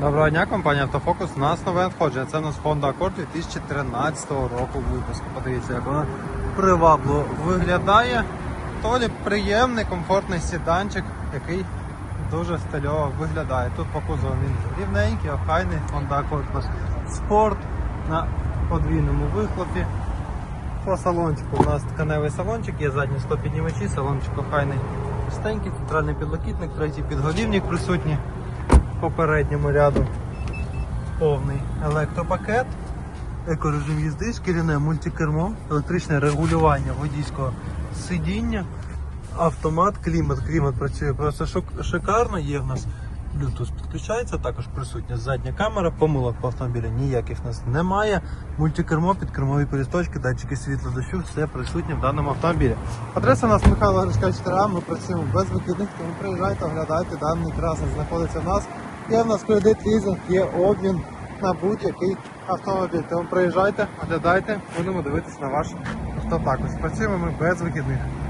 Доброго дня, компанія Автофокус. У нас нове надходження. Це у нас Honda Accord 2013 року випуску. Подивіться, як вона привабливо виглядає. Толі приємний, комфортний сіданчик, який дуже стильово виглядає. Тут по кузову він рівненький, охайний. Honda Accord у нас спорт на подвійному вихлопі. По салончику у нас тканевий салончик, є задні стопіднімачі, салончик охайний чистенький, центральний підлокітник, третій підголівник присутній попередньому ряду. Повний електропакет, екорежим їзди, шкіряне мультикермо, електричне регулювання водійського сидіння, автомат, клімат. Клімат працює просто шикарно. Є в нас Bluetooth підключається, також присутня задня камера, помилок по автомобілю ніяких в нас немає. Мультикермо, підкермові пересточки, датчики світла дощу, все присутнє в даному автомобілі. Адреса у нас Михайло Гришка 4А, ми працюємо без вихідних, тому приїжджайте, оглядайте, даний красний знаходиться в нас. Є в нас кредит, лізинг, є обмін на будь-який автомобіль. Тому приїжджайте, оглядайте, будемо дивитися на ваш авто також. Працюємо ми без вихідних.